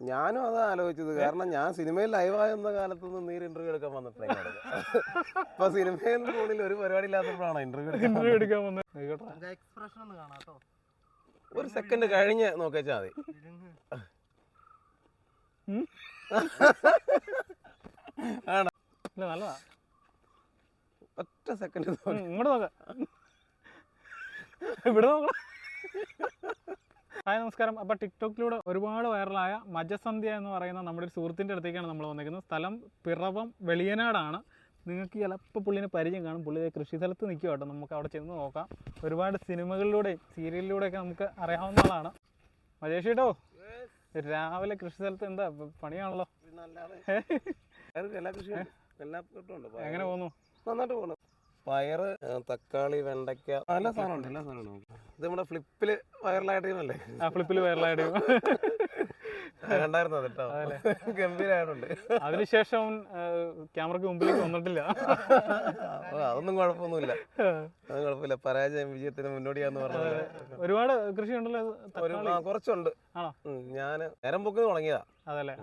ഞാനും അത് ആലോചിച്ചത്. കാരണം ഞാൻ സിനിമയിൽ ലൈവായിരുന്ന കാലത്തൊന്നും നീ ഇന്റർവ്യൂ എടുക്കാൻ വന്നിട്ടുണ്ടെങ്കിൽ അപ്പൊ സിനിമയിൽ ഫോണിൽ ഒരു പരിപാടി ഇല്ലാത്തപ്പോഴാണ് ഇന്റർവ്യൂ എടുക്കാൻ ഇന്റർവ്യൂ എടുക്കാൻ വന്നത്? എക്സ്പ്രഷൻ ഒന്ന് കാണാട്ടോ ഒരു സെക്കൻഡ് കഴിഞ്ഞ് നോക്കിച്ചാ മതി. ആണോ? നല്ലതാ. ഒറ്റ സെക്കൻഡ് ഇവിടെ ഇങ്ങോട്ട് നോക്കാം. ഇവിടെ നോക്കണം ഹായ് നമസ്കാരം. അപ്പോൾ ടിക്ടോക്കിലൂടെ ഒരുപാട് വൈറലായ മജസന്ധ്യ എന്ന് പറയുന്ന നമ്മുടെ ഒരു സുഹൃത്തിന്റെ അടുത്തേക്കാണ് നമ്മൾ വന്നിരിക്കുന്നത്. സ്ഥലം പിറവം വെളിയനാടാണ്. നിങ്ങൾക്ക് ചിലപ്പോൾ പുള്ളിനെ പരിചയം കാണും. പുള്ളി കൃഷി സ്ഥലത്ത് നിൽക്കുക കേട്ടോ. നമുക്ക് അവിടെ ചെന്ന് നോക്കാം. ഒരുപാട് സിനിമകളിലൂടെയും സീരിയലിലൂടെയൊക്കെ നമുക്ക് അറിയാവുന്ന ആളാണ്. മജേഷ് കേട്ടോ രാവിലെ കൃഷി സ്ഥലത്ത് എന്താ? പണിയാണല്ലോ. എല്ലാ കൃഷിയും എല്ലാ കിട്ടുന്നുണ്ട് എങ്ങനെ പോകുന്നു നന്നായിട്ട് പോകണം പയറ് തക്കാളി വെണ്ടയ്ക്ക നല്ല സാധനമുണ്ട് എല്ലാ സാധനവും ഇത് നമ്മുടെ ഫ്ലിപ്പിൽ വൈറലായിട്ടല്ലേ ആ ഫ്ലിപ്പിൽ വൈറലായിട്ട് കണ്ടായിരുന്നു കേട്ടോ ഗംഭീരമായിട്ടുണ്ട് അതിനുശേഷം ക്യാമറക്ക് മുമ്പിലേക്ക് വന്നിട്ടില്ല. അതൊന്നും കുഴപ്പമൊന്നുമില്ല. അതൊന്നും കുഴപ്പമില്ല. പരാജയം വിജയത്തിന് മുന്നോടിയാന്ന് പറഞ്ഞത്. ഒരുപാട് കൃഷി ഉണ്ടല്ലോ കുറച്ചുണ്ട്. ഞാൻ നേരം പൊക്കി തുടങ്ങിയതാ. അതല്ലേ.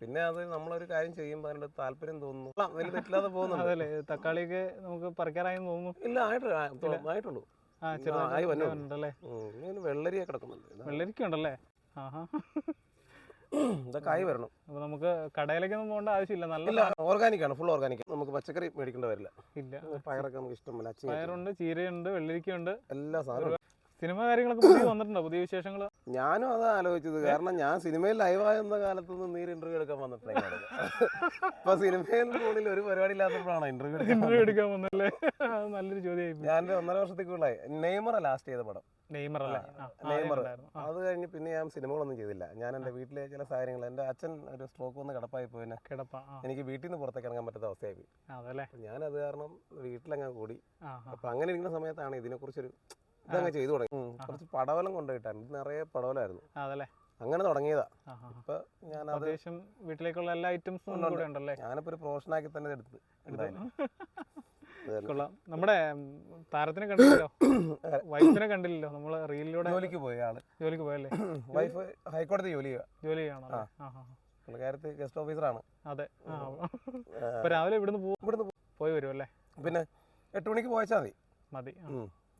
പിന്നെ അത് നമ്മളൊരു കാര്യം ചെയ്യുമ്പോൾ അതിന്റെ താല്പര്യം തോന്നുന്നു. വലിയ തെറ്റില്ലാതെ പോകുന്നുണ്ട്. അതല്ലേ? തക്കാളിയൊക്കെ നമുക്ക് പറിക്കാറായി തോന്നുന്നു. ഇല്ല ആയിട്ട് ആയിട്ടുള്ളൂ. ആ ചെറുതായി വന്നിട്ടുണ്ടല്ലേ വെള്ളരിയൊക്കെ വെള്ളരിയെ കിടക്കുന്നുണ്ട് വെള്ളരിക്കുണ്ടല്ലേ? ആഹാ. ഇതൊക്കെ ആയി വരണം. അപ്പൊ നമുക്ക് കടയിലേക്കൊന്നും പോകേണ്ട ആവശ്യമില്ല. നല്ല ഇല്ല ഓർഗാനിക് ആണ് ഫുൾ ഓർഗാനിക് നമുക്ക് പച്ചക്കറി മേടിക്കേണ്ട വരില്ല. ഇല്ല. പയറൊക്കെ നമുക്ക് ഇഷ്ടമല്ല അച്ഛൻ പയറുണ്ട് ചീരയുണ്ട് വെള്ളരിക്കയുണ്ട്. എല്ലാ സാധനവും. സിനിമ കാര്യങ്ങളൊക്കെ പുതിയ വന്നിട്ടുണ്ടോ? പുതിയ വിശേഷങ്ങൾ ഞാനും അതാ ആലോചിച്ചത്. കാരണം ഞാൻ സിനിമയിൽ ലൈവായിരുന്ന കാലത്ത് നിന്ന് നീര് ഇന്റർവ്യൂ എടുക്കാൻ വന്നിട്ടുണ്ടായിരുന്നു അപ്പൊ സിനിമയിൽ ഒരു പരിപാടി ഇല്ലാത്തപ്പോഴാണ് ഇന്റർവ്യൂ എടുക്കാൻ ഇന്റർവ്യൂ എടുക്കാൻ വന്നല്ലേ അത് നല്ലൊരു ചോദ്യമായി ഞാൻ ഒരു ഒന്നര വർഷത്തേക്കുള്ള നെയ്മറ ലാസ്റ്റ് ചെയ്ത പടം. നെയ്മർ അല്ലേ? നെയ്മർ. അത് കഴിഞ്ഞ് പിന്നെ ഞാൻ സിനിമകളൊന്നും ചെയ്തില്ല. ഞാൻ എന്റെ വീട്ടിലെ ചില സാഹചര്യങ്ങൾ എന്റെ അച്ഛൻ ഒരു സ്ട്രോക്ക് വന്ന് കിടപ്പായി പോയിന് കിടപ്പ എനിക്ക് വീട്ടിൽ നിന്ന് പുറത്തേക്ക് ഇറങ്ങാൻ പറ്റാത്ത അവസ്ഥയായി പോയി. ഞാൻ അത് കാരണം വീട്ടിലങ്ങ് കൂടി. അപ്പം അങ്ങനെ ഇരിക്കുന്ന സമയത്താണ് ഇതിനെക്കുറിച്ചൊരു ഇതങ്ങ് ചെയ്തു തുടങ്ങി. കുറച്ച് പടവലം കൊണ്ടുപോയിട്ടാണ്. ഇത് നിറയെ പടവലായിരുന്നു അങ്ങനെ തുടങ്ങിയതാ. ഇപ്പൊ ഞാൻ അത്യാവശ്യം വീട്ടിലേക്കുള്ള എല്ലാ ഐറ്റംസും ഉണ്ടല്ലേ ഞാനിപ്പോൾ ഒരു പ്രൊഫഷനാക്കി തന്നെ എടുത്ത്. കൊള്ളാം. നമ്മുടെ താരത്തിനെ കണ്ടില്ലല്ലോ വൈഫിനെ കണ്ടില്ലല്ലോ. നമ്മൾ റീലിലൂടെ ജോലിക്ക് പോയി ആൾ. ജോലിക്ക് പോയല്ലേ? വൈഫ് ഹൈക്കോടതി ജോലി ജോലി ചെയ്യണോ? പുള്ളിക്കാരത്ത് ഗസ്റ്റ് ഓഫീസറാണ്. അതെ. രാവിലെ ഇവിടുന്ന് ഇവിടുന്ന് പോയി വരും അല്ലേ? പിന്നെ എട്ട് മണിക്ക് പോയച്ചാൽ മതി. മതി.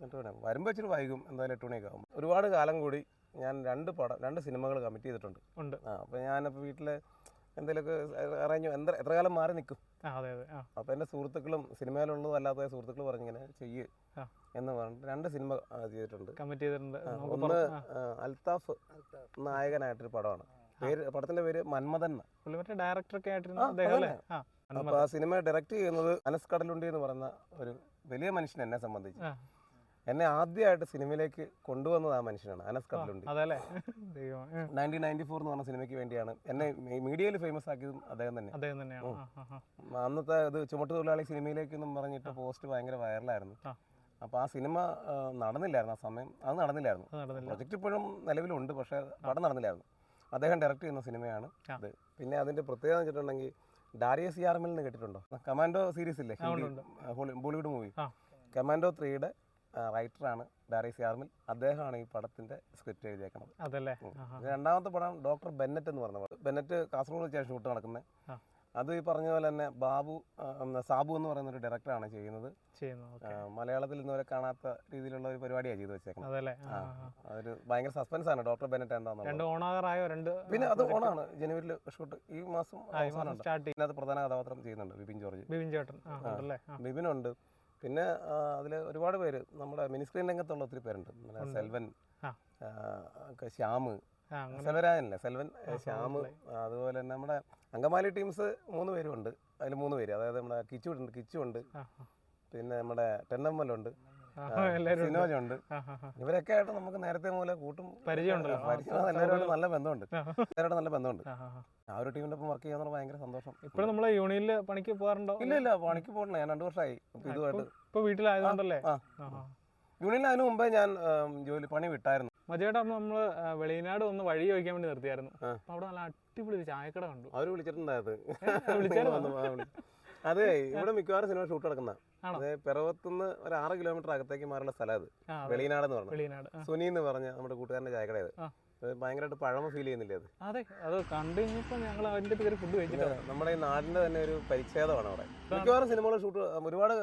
എട്ട് മണി വരുമ്പോൾ ഇച്ചിരി വൈകും. എന്തായാലും എട്ട് മണിയൊക്കെ ആകും ഒരുപാട് കാലം കൂടി ഞാൻ രണ്ട് പടം രണ്ട് സിനിമകൾ കമ്മിറ്റ് ചെയ്തിട്ടുണ്ട്. ഉണ്ട്. ആ അപ്പൊ ഞാനിപ്പോൾ വീട്ടിൽ എന്തെങ്കിലുമൊക്കെ അറേഞ്ച് എന്താ എത്ര കാലം മാറി നിൽക്കും അപ്പൊ അതെ അതെ. അപ്പോൾ എന്റെ സുഹൃത്തുക്കളും സിനിമയിലുള്ളതും അല്ലാത്ത സുഹൃത്തുക്കൾ പറഞ്ഞിങ്ങനെ ചെയ്യ്. എന്ന് പറഞ്ഞിട്ട് രണ്ട് സിനിമ ചെയ്തിട്ടുണ്ട്. കമ്മിറ്റ് ചെയ്തിട്ടുണ്ട്. ഒന്ന് അൽത്താഫ് നായകനായിട്ടൊരു പടമാണ്. പേര് പടത്തിന്റെ പേര് മന്മഥൻ. ഡയറക്ടറൊക്കെ ആയിട്ടിരുന്ന ആ, അദ്ദേഹം സിനിമ ഡയറക്ട് ചെയ്യുന്നത് അനസ് കടലുണ്ടി എന്ന് പറയുന്ന ഒരു വലിയ മനുഷ്യൻ എന്നെ സംബന്ധിച്ച്. എന്നെ ആദ്യമായിട്ട് സിനിമയിലേക്ക് കൊണ്ടുവന്നത് ആ മനുഷ്യനാണ് Anas Kadalundi nineteen ninety four എന്ന് പറഞ്ഞ സിനിമയ്ക്ക് വേണ്ടിയാണ് എന്നെ മീഡിയയിൽ ഫേമസ് ആക്കിയതും അദ്ദേഹം തന്നെ. അന്നത്തെ ഇത് ചുമട്ടുതൊഴിലാളി സിനിമയിലേക്ക് സിനിമയിലേക്കെന്നും പറഞ്ഞിട്ട് പോസ്റ്റ് ഭയങ്കര വൈറലായിരുന്നു. അപ്പോൾ ആ സിനിമ നടന്നില്ലായിരുന്നു ആ സമയം. അത് നടന്നില്ലായിരുന്നു. പ്രൊജക്റ്റ് ഇപ്പോഴും നിലവിലുണ്ട് പക്ഷേ പടം നടന്നില്ലായിരുന്നു. അദ്ദേഹം ഡയറക്റ്റ് ചെയ്യുന്ന സിനിമയാണ് അത് ഇത്. പിന്നെ അതിന്റെ പ്രത്യേകത എന്ന് വെച്ചിട്ടുണ്ടെങ്കിൽ ഡാരിയസ് എമ്മിൽ നിന്ന് കേട്ടിട്ടുണ്ടോ? കമാൻഡോ സീരീസ് ഇല്ലേ? ബോളിവുഡ് മൂവി. കമാൻഡോ ത്രീയുടെ റൈറ്ററാണ് ഡാരിയസ് യാർമിൽ അദ്ദേഹമാണ് ഈ പടത്തിന്റെ സ്ക്രിപ്റ്റ് എഴുതിയേക്കുന്നത്. രണ്ടാമത്തെ പടം ഡോക്ടർ ബെന്നറ്റ് എന്ന് പറഞ്ഞ പടം. ബെന്നറ്റ് കാസർഗോഡ് വെച്ചാണ് ഷൂട്ട് നടക്കുന്നത്. അത് ഈ പറഞ്ഞ പോലെ തന്നെ ബാബു സാബു എന്ന് പറയുന്ന ഒരു ഡയറക്ടറാണ് ചെയ്യുന്നത്. മലയാളത്തിൽ ഇന്നുവരെ കാണാത്ത രീതിയിലുള്ള ഒരു പരിപാടിയാണ് ചെയ്തു വെച്ചേക്കുന്നത്. അതൊരു ഭയങ്കര സസ്പെൻസ് ആണ്. ഡോക്ടർ ബെനറ്റ് എന്താണെന്ന് പിന്നെ അത് ഓണാണ്. ജനുവരിയിൽ ഷൂട്ട് ഈ മാസം ഇതിനകത്ത് പ്രധാന കഥാപാത്രം ചെയ്യുന്നുണ്ട് ബിപിൻ ജോർജ്. ബിപിൻ ചേട്ടൻ. ബിപിനുണ്ട്. പിന്നെ അതിൽ ഒരുപാട് പേര് നമ്മുടെ മിനിസ്ക്രീൻ രംഗത്തുള്ള ഒത്തിരി പേരുണ്ട്. സെൽവൻ ശ്യാമ് സെൽവരാജനല്ലേ? സെൽവൻ ശ്യാമ്. അതുപോലെ തന്നെ നമ്മുടെ അങ്കമാലി ടീംസ് മൂന്ന് പേരും ഉണ്ട് അതിൽ മൂന്ന് പേര്. അതായത് നമ്മുടെ കിച്ചു ഉണ്ട് കിച്ചു ഉണ്ട്. ആ ആ. പിന്നെ നമ്മുടെ ടെന്നമ്മലുണ്ട് ഉണ്ട്. ഇവരൊക്കെ ആയിട്ട് നമുക്ക് നേരത്തെ മൂലം കൂട്ടും പരിചയമുണ്ടല്ലോ. പരിചയം എല്ലാവരുമായിട്ട് നല്ല ബന്ധമുണ്ട്. എല്ലാവരോടും നല്ല ബന്ധമുണ്ട്. ആ, ഒരു ടീമിന്റെ ഒപ്പം വർക്ക് ചെയ്യാന്നുള്ള ഭയങ്കര സന്തോഷം. ഇപ്പോഴും നമ്മളെ യൂണിയനിൽ പണിക്ക് പോകാറുണ്ടോ? ഇല്ല ഇല്ല പണിക്ക് പോകണില്ല. ഞാൻ രണ്ടു വർഷമായി ഇതുമായിട്ട് ഇപ്പൊ വീട്ടിലായതുകൊണ്ടല്ലേ? യൂണിയനിൽ അതിന് മുമ്പേ ഞാൻ ജോലി പണി വിട്ടായിരുന്നു. മജയുടെ അമ്മ നമ്മൾ വെളിനാട് വെളിയനാട് ഒന്ന് വഴി ചോദിക്കാൻ വേണ്ടി നിർത്തിയായിരുന്നു. അപ്പൊ അവിടെ നല്ല അടിപൊളി ഒരു ചായക്കട കണ്ടു. അവർ വിളിച്ചിട്ടുണ്ടായത്? അതെ. ഇവിടെ മിക്കവാറും സിനിമ ഷൂട്ട് നടക്കുന്ന? അതെ പിറവത്തുനിന്ന് ഒരു ആറ് കിലോമീറ്റർ അകത്തേക്ക് മാറിയുള്ള സ്ഥലം അത്. വെളിയനാട് എന്ന് പറഞ്ഞു. സുനി എന്ന് പറഞ്ഞ നമ്മുടെ കൂട്ടുകാരന്റെ ചായക്കട അത്. ഭയങ്കരമായിട്ട് പഴമ ഫീൽ ചെയ്യുന്നില്ലേ അത്? അതെ അത് കണ്ടു കഴിഞ്ഞപ്പോൾ ഞങ്ങൾ അതിന്റെ പേര് ഫുഡ് കഴിച്ചിട്ടാണ് നമ്മുടെ ഈ നാടിന്റെ തന്നെ ഒരു പരിച്ഛേദമാണ് അവിടെ. മിക്കവാറും സിനിമകൾ ഷൂട്ട് ഒരുപാട്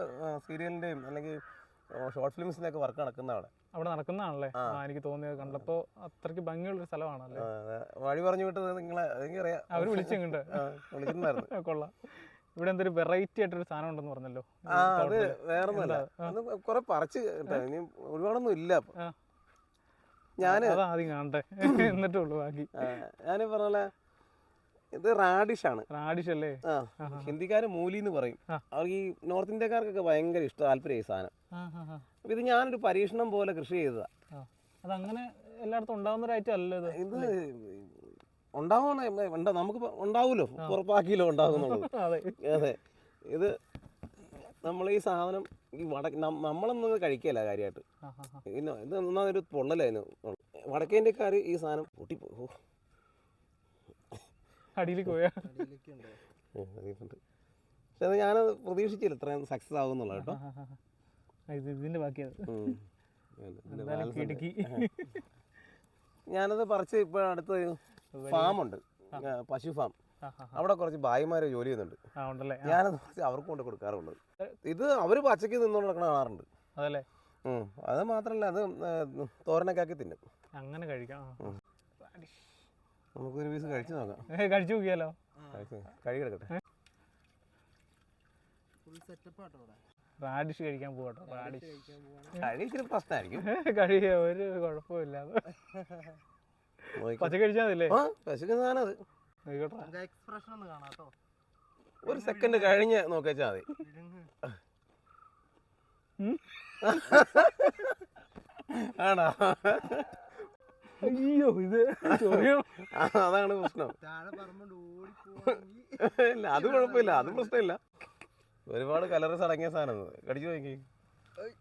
സീരിയലിന്റെയും അല്ലെങ്കിൽ ഷോർട്ട് ഫിലിംസിന്റെ ഒക്കെ വർക്ക് നടക്കുന്ന അവിടെ അവിടെ നടക്കുന്നതാണല്ലേ? ആ. എനിക്ക് തോന്നിയത് കണ്ടപ്പോ അത്രയ്ക്ക് ഭംഗിയുള്ളൊരു സ്ഥലമാണല്ലേ? വഴി പറഞ്ഞു വിട്ടത് നിങ്ങളെ എനിക്കറിയാം അവർ വിളിച്ചിങ്ങോട്ട് വിളിക്കുന്നുണ്ടായിരുന്നു കൊള്ളാം. ഇവിടെ എന്തൊരു വെറൈറ്റി ആയിട്ടൊരു സാധനം ഉണ്ടെന്ന് പറഞ്ഞല്ലോ? ആ അത് വേറൊന്നുമല്ല. കുറെ പറിച്ച് കേട്ടോ. ഇനി ഒരുപാടൊന്നും ഇല്ല ഞാൻ ആദ്യം കാണട്ടെ എന്നിട്ടേ ഉള്ളൂ ബാക്കി. ഞാൻ പറഞ്ഞ ഇത് റാഡിഷ് ആണ്. റാഡിഷ് അല്ലേ? ഹിന്ദിക്കാര് മൂലി എന്ന് പറയും അവർക്ക് ഈ നോർത്ത് ഇന്ത്യക്കാർക്കൊക്കെ ഭയങ്കര ഇഷ്ടം താല്പര്യം ഈ സാധനം. ഇത് ഞാനൊരു പരീക്ഷണം പോലെ കൃഷി ചെയ്തതാ. അതങ്ങനെ എല്ലായിടത്തും ഉണ്ടാവുന്ന ഒരു ഐറ്റം ഇത്? ഇത് ഉണ്ടാവണ. ഉണ്ടാ. നമുക്ക് ഉണ്ടാവുമല്ലോ ഉറപ്പാക്കിയല്ലോ ഉണ്ടാകുന്നുള്ളത് അതെ. ഇത് നമ്മൾ ഈ സാധനം ഈ വട നമ്മളൊന്നും കഴിക്കല കാര്യമായിട്ട് പിന്നെ ഇത് ഒന്നാമതൊരു പൊള്ളലായിരുന്നു. വടക്കേന്ത്യക്കാർ ഈ സാധനം പൊട്ടിപ്പോ അടിയിലേക്ക് പോയാ. പക്ഷെ അത് ഞാനത് പ്രതീക്ഷിച്ചില്ല ഇത്രയും സക്സസ് ആകുന്നുള്ളൂ കേട്ടോ. ഇത് ഇതിന്റെ ബാക്കിയത് എന്തായാലും. കിടുക്കി. ഞാനത് പറിച്ച് ഇപ്പോൾ അടുത്ത് ഫാമുണ്ട്. പശു ഫാം. അവിടെ കുറച്ച് ഭായിമാര് ജോലി ചെയ്യുന്നുണ്ട്. ഞാനത് കുറച്ച് അവർക്ക് കൊണ്ട് കൊടുക്കാറുണ്ട്. ഇത് അവർ പച്ചയ്ക്ക് നിന്നുകൊണ്ട് നടക്കണ കാണാറുണ്ട് അതല്ലേ? അത് മാത്രമല്ല അത് തോരനക്കാക്കി തോരനൊക്കെ ആക്കി തിന്നും. അങ്ങനെ കഴിക്കാം. നമുക്കൊരു പീസ് കഴിച്ചു നോക്കാം. കഴിച്ചു നോക്കിയാലോ? കഴിക്കട്ടെ ഫുൾ സെറ്റപ്പ് ആട്ടോ റാഡിഷ് കഴിക്കാൻ പോകട്ടോ റാഡിഷ് കഴിക്കാൻ പോവാണ്. കഴി ഇച്ചിരി പ്രശ്നമായിരിക്കും. കഴിയ ഒരു കുഴപ്പമില്ല. പച്ച കഴിച്ചാൽ മതില്ലേ എക്സ്പ്രഷൻ ഒന്ന് കാണാട്ടോ ഒരു സെക്കൻഡ് കഴിഞ്ഞ് നോക്കിച്ചാൽ മതി. ആണോ? അയ്യോ ഇത് അതാണ് പ്രശ്നം. ഇല്ല അത് കുഴപ്പമില്ല അത് പ്രശ്നമില്ല. ഒരുപാട് കളറസ് അടങ്ങിയ സാധനം. കടിച്ചു നോക്കി.